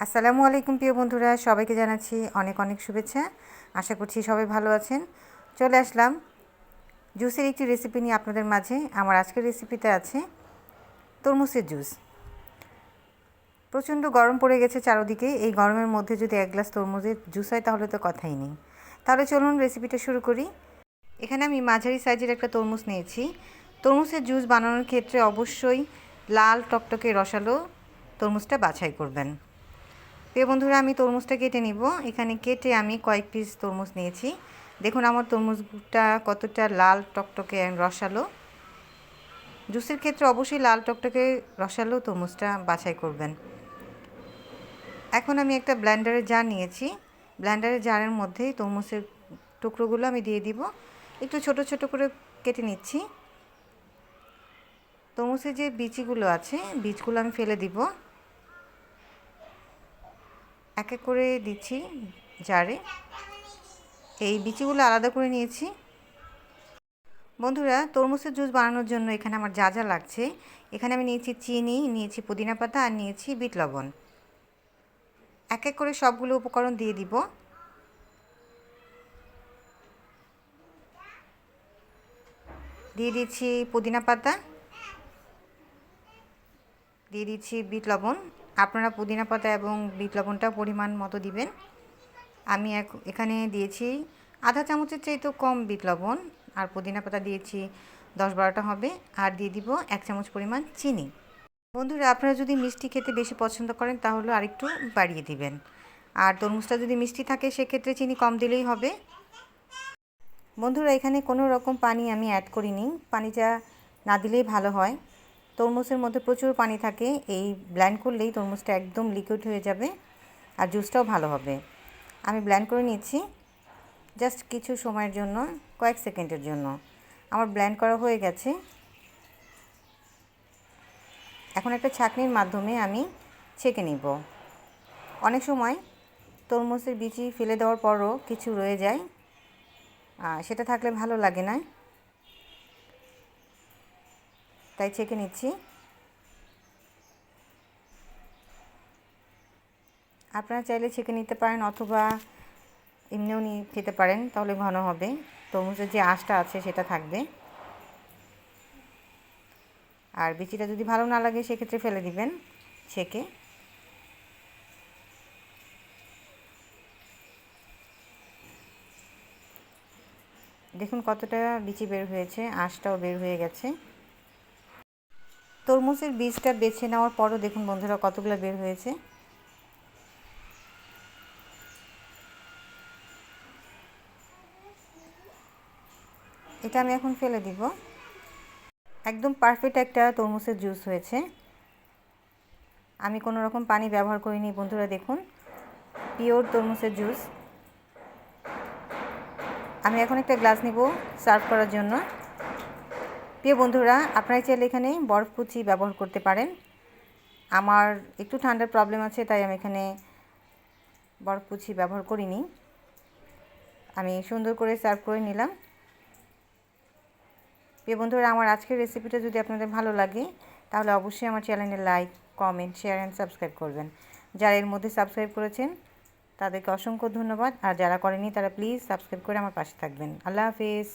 আসসালামু আলাইকুম প্রিয় বন্ধুরা, সবাইকে জানাচ্ছি অনেক অনেক শুভেচ্ছা। আশা করছি সবাই ভালো আছেন। চলে আসলাম জুসের একটি রেসিপি নিয়ে আপনাদের মাঝে। আমার আজকের রেসিপিতে আছে তরমুজের জুস। প্রচণ্ড গরম পড়ে গেছে চারোদিকে। এই গরমের মধ্যে যদি এক গ্লাস তরমুজের জুস হয়, তাহলে তো কথাই নেই। তাহলে চলুন রেসিপিটা শুরু করি। এখানে আমি মাঝারি সাইজের একটা তরমুজ নিয়েছি। তরমুজের জুস বানানোর ক্ষেত্রে অবশ্যই লাল টকটকে রসালো তরমুজটা বাছাই করবেন। প্রিয় বন্ধুরা, আমি তরমুজটা কেটে নিব। এখানে কেটে আমি কয়েক পিস তরমুজ নিয়েছি। দেখুন, আমার তরমুজটা কতটা লাল টকটকে রসালো। জুসের ক্ষেত্রে অবশ্যই লাল টকটকে রসালো তরমুজটা বাছাই করবেন। এখন আমি একটা ব্ল্যান্ডারের জার নিয়েছি। ব্ল্যান্ডারের জারের মধ্যেই তরমুজের টুকরোগুলো আমি দিয়ে দিব। একটু ছোট ছোট করে কেটে নিচ্ছি। তরমুজের যে বিচিগুলো আছে, বীজগুলো আমি ফেলে দিব। এক এক করে দিচ্ছি জারে। এই বিচিগুলো আলাদা করে নিয়েছি। বন্ধুরা, তরমুজের জুস বানানোর জন্য এখানে আমার যা যা লাগছে। এখানে আমি নিয়েছি চিনি, নিয়েছি পুদিনা পাতা আর নিয়েছি বিট লবণ। এক এক করে সবগুলো উপকরণ দিয়ে দিব। দিয়ে দিচ্ছি পুদিনা পাতা। দিয়ে দিচ্ছি বিট লবণ। আপনারা পুদিনা পাতা এবং বিট লবণটা পরিমাণ মতো দিবেন। আমি এখানে দিয়েছি আধা চামচের চাইতেও কম বিট লবণ, আর পুদিনা পাতা দিয়েছি দশ বারোটা হবে, আর দিয়ে দিব এক চামচ পরিমাণ চিনি। বন্ধুরা, আপনারা যদি মিষ্টি খেতে বেশি পছন্দ করেন তাহলে আরেকটু বাড়িয়ে দিবেন। আর তরমুজটা যদি মিষ্টি থাকে, সেক্ষেত্রে চিনি কম দিলেই হবে। বন্ধুরা, এখানে কোনো রকম পানি আমি অ্যাড করিনি। পানিটা না দিলেই ভালো হয়। তরমুজের মধ্যে প্রচুর পানি থাকে, এই ব্ল্যান্ড করলেই তরমুজটা একদম লিকুইড হয়ে যাবে আর জুসটাও ভালো হবে। আমি ব্ল্যান্ড করে নিচ্ছি জাস্ট কিছু সময়ের জন্য, কয়েক সেকেন্ডের জন্য। আমার ব্ল্যান্ড করা হয়ে গেছে। এখন একটা ছাঁকনির মাধ্যমে আমি ছেঁকে নিব। অনেক সময় তরমুজের বিচি ফেলে দেওয়ার পরও কিছু রয়ে যায় সেটা থাকলে ভালো লাগে না। তাই ছেঁকে নিচ্ছি। আপনারা চাইলে ছেঁকে নিতে পারেন অথবা এমনিও নিয়ে খেতে পারেন, তাহলে ঘন হবে। তরমুজের যে আঁশটা আছে সেটা থাকবে। আর বিচিটা যদি ভালো না লাগে সেক্ষেত্রে ফেলে দিবেন ছেঁকে। দেখুন কতটা বিচি বের হয়েছে, আঁশটাও বের হয়ে গেছে। তরমুজের বীজটা বেছে নেওয়ার পরও দেখুন বন্ধুরা কতগুলো বের হয়েছে। এটা আমি এখন ফেলে দিব। একদম পারফেক্ট একটা তরমুজের জুস হয়েছে। আমি কোনো রকম পানি ব্যবহার করিনি বন্ধুরা দেখুন। পিওর তরমুজের জুস আমি এখন একটা গ্লাস নিব সার্ভ করার জন্য। প্রিয় বন্ধুরা, আপনারা চাইলে এখানে বরফ কুচি ব্যবহার করতে পারেন। আমার একটু ঠান্ডার প্রবলেম আছে, তাই আমি এখানে বরফ কুচি ব্যবহার করিনি। আমি সুন্দর করে সার্ভ করে নিলাম। প্রিয় বন্ধুরা, আমার আজকের রেসিপিটা যদি আপনাদের ভালো লাগে, তাহলে অবশ্যই আমার চ্যানেলে like comment share and subscribe করবেন। যারা এর মধ্যে সাবস্ক্রাইব করেছেন, তাদেরকে অসংখ্য ধন্যবাদ। আর যারা করেনি তারা প্লিজ সাবস্ক্রাইব করে আমার পাশে থাকবেন। আল্লাহ হাফিজ।